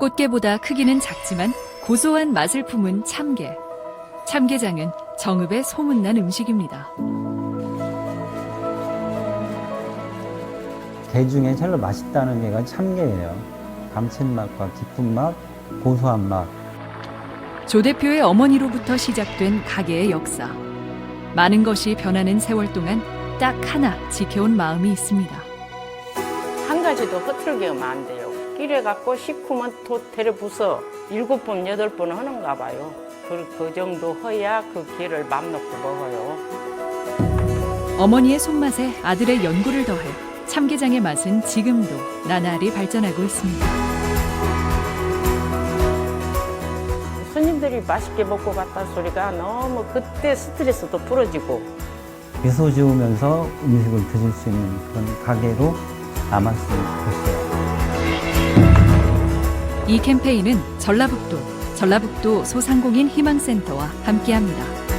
꽃게보다 크기는 작지만 고소한 맛을 품은 참게. 참게장은 정읍의 소문난 음식입니다. 게 중에 제일 맛있다는 게가 참게예요. 감칠맛과 깊은 맛, 고소한 맛. 조 대표의 어머니로부터 시작된 가게의 역사. 많은 것이 변하는 세월 동안 딱 하나 지켜온 마음이 있습니다. 한 가지도 허틀게 하면 안 돼요. 끼래 갖고 식구만 도 데려 부숴 일곱 번 여덟 번 하는가 봐요. 그, 그 정도 허야 그 기를 맘 놓고 먹어요. 어머니의 손맛에 아들의 연구를 더해 참게장의 맛은 지금도 나날이 발전하고 있습니다. 손님들이 맛있게 먹고 갔다 소리가 너무 그때 스트레스도 풀어지고 미소 지으면서 음식을 드실 수 있는 그런 가게로 남았으면 좋겠어요. 이 캠페인은 전라북도, 전라북도 소상공인 희망센터와 함께합니다.